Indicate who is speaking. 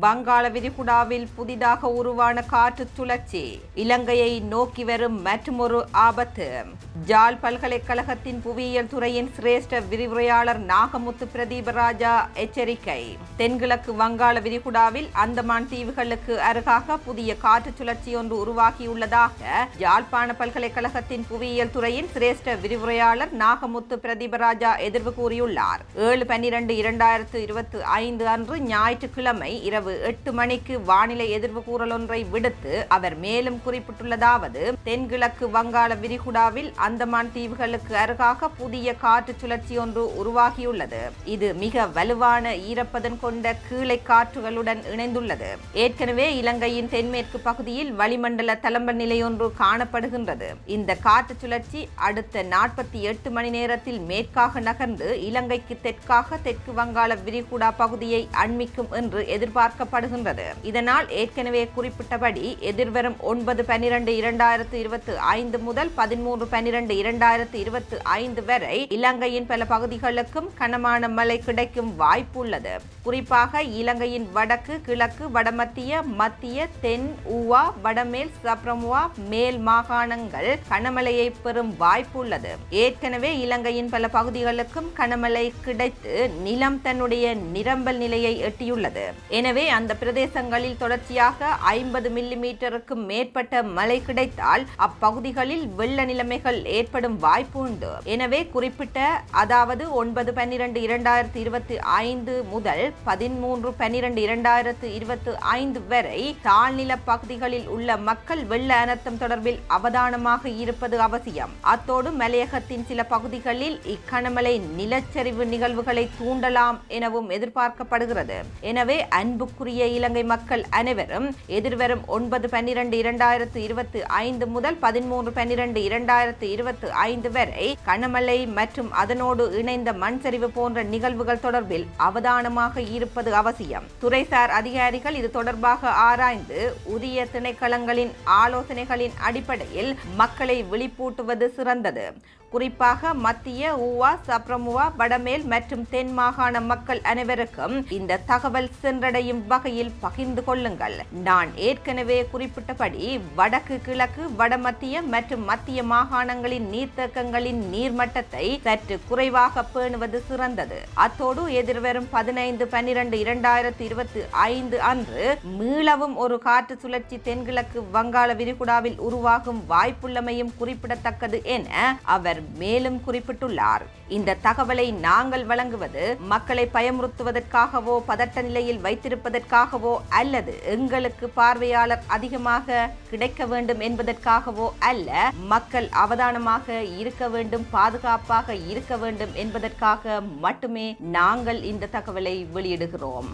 Speaker 1: வங்காள விரிகுடாவில் புதிதாக உருவான காற்று சுழற்சி. இலங்கையை நோக்கி வரும் மற்றுமொரு ஆபத்து. ஜாழ் பல்கலைக்கழகத்தின் புவியியல் துறையின் சிரேஷ்ட விரிவுரையாளர் நாகமுத்து பிரதீபராஜா எச்சரிக்கை. தென்கிழக்கு வங்காள விரிகுடாவில் அந்தமான் தீவுகளுக்கு அருகாக புதிய காற்று சுழற்சி ஒன்று உருவாகியுள்ளதாக யாழ்ப்பாண பல்கலைக்கழகத்தின் புவியியல் துறையின் சிரேஷ்ட விரிவுரையாளர் நாகமுத்து பிரதீபராஜா எதிர்வு கூறியுள்ளார். ஏழு பன்னிரண்டு இரண்டாயிரத்து இருபத்தி ஐந்து அன்று ஞாயிற்றுக்கிழமை இரவு எட்டு மணிக்கு வானிலை எதிர்வு கூறலொன்றை விடுத்து அவர் மேலும் குறிப்பிட்டுள்ளதாவது தென்கிழக்கு வங்காள விரிகுடாவில் அந்தமான் தீவுகளுக்கு அருகாக புதிய காற்று சுழற்சி ஒன்று உருவாகியுள்ளது. இது மிக வலுவான ஈரப்பதன் கொண்ட கீழே காற்றுகளுடன் இணைந்துள்ளது. ஏற்கனவே இலங்கையின் தென்மேற்கு பகுதியில் வளிமண்டல தளம்பல் நிலை ஒன்று காணப்படுகின்றது. இந்த காற்று சுழற்சி அடுத்த நாற்பத்தி எட்டு மணி நேரத்தில் மேற்காக நகர்ந்து இலங்கைக்கு தெற்காக தெற்கு வங்காள விரிகுடா பகுதியை அண்மிக்கும் என்று எதிர்பார்க்கப்படுகின்றது இதனால் ஏற்கனவே குறிப்பிட்டபடி எதிர்வரும் ஒன்பது பனிரெண்டு இரண்டாயிரத்து இருபத்தி ஐந்து முதல் பதிமூன்று பனிரெண்டு இரண்டாயிரத்து இருபத்தி ஐந்து வரை இலங்கையின் பல பகுதிகளுக்கும் கனமான மழை கிடைக்கும் வாய்ப்பு உள்ளது குறிப்பாக இலங்கையின் வடக்கு கிழக்கு வடமத்திய மத்திய தென் ஊவா வடமேல் சப்ரமுவா மேல் மாகாணங்கள் கனமழையை பெறும் வாய்ப்பு உள்ளது ஏற்கனவே இலங்கையின் பல பகுதிகளுக்கும் கனமழை கிடைத்து நிலம் தன்னுடைய நிரம்பல் நிலையை எட்டியுள்ளது. எனவே அந்த பிரதேசங்களில் தொடர்ச்சியாக ஐம்பது மில்லி மீட்டருக்கும் மேற்பட்ட மழை கிடைத்தால் அப்பகுதிகளில் வெள்ள நிலைமைகள் ஏற்படும் வாய்ப்பு உண்டு. எனவே குறிப்பிட்ட அதாவது ஒன்பது பன்னிரண்டு இரண்டாயிரத்தி இருபத்தி ஐந்து முதல் பதிமூன்று பன்னிரண்டு இரண்டாயிரத்து இருபத்தி ஐந்து வரை தாழ்நில பகுதிகளில் உள்ள மக்கள் வெள்ள அனர்த்தம் தொடர்பில் அவதானமாக இருப்பது அவசியம். அத்தோடு மலையகத்தின் சில பகுதிகளில் இக்கனமழை நிலச்சரிவு நிகழ்வுகளை தூண்டலாம் எனவும் எதிர்பார்க்கப்படுகிறது. எனவே அன்பு அன்புக்குரிய இலங்கை மக்கள் அனைவரும் எதிர்வரும் ஒன்பது பன்னிரண்டு இரண்டாயிரத்து இருபத்தி ஐந்து முதல் பதிமூன்று பன்னிரண்டு இரண்டாயிரத்து இருபத்தி ஐந்து வரை கனமழை மற்றும் அதனோடு இணைந்த மண் சரிவு போன்ற நிகழ்வுகள் தொடர்பில் அவதானமாக இருப்பது அவசியம். துறைசார் அதிகாரிகள் இது தொடர்பாக ஆராய்ந்து உரிய திணைக்களங்களின் ஆலோசனைகளின் அடிப்படையில் மக்களை விழிப்பூட்டுவது சிறந்தது. குறிப்பாக மத்திய ஊவா சப்ரமுவா வடமேல் மற்றும் தென் மாகாண மக்கள் அனைவருக்கும் இந்த தகவல் சென்றடையும் வகையில் பகிர்ந்து கொள்ளுங்கள். நான் ஏற்கனவே குறிப்பிட்டபடி வடக்கு கிழக்கு வடமத்திய மற்றும் மத்திய மாகாணங்களின் நீர்த்தேக்கங்களின் நீர்மட்டத்தை சற்று குறைவாக பேணுவது சிறந்தது. அத்தோடு எதிர்வரும் பதினைந்து பன்னிரண்டு இரண்டாயிரத்தி இருபத்தி ஐந்து அன்று மீளவும் ஒரு காற்று சுழற்சி தென்கிழக்கு வங்காள விரிகுடாவில் உருவாகும் வாய்ப்புள்ளமையும் குறிப்பிடத்தக்கது என அவர் மேலும் குறிப்பிட்டுள்ளார். இந்த தகவலை நாங்கள் வழங்குவது மக்களை பயமுறுத்துவதற்காகவோ பதட்ட நிலையில் வைத்திருப்பதற்காகவோ அல்லது எங்களுக்கு பார்வையாளர் அதிகமாக கிடைக்க வேண்டும் என்பதற்காகவோ அல்ல மக்கள் அவதானமாக இருக்க வேண்டும் பாதுகாப்பாக இருக்க வேண்டும் என்பதற்காக மட்டுமே நாங்கள் இந்த தகவலை வெளியிடுகிறோம்.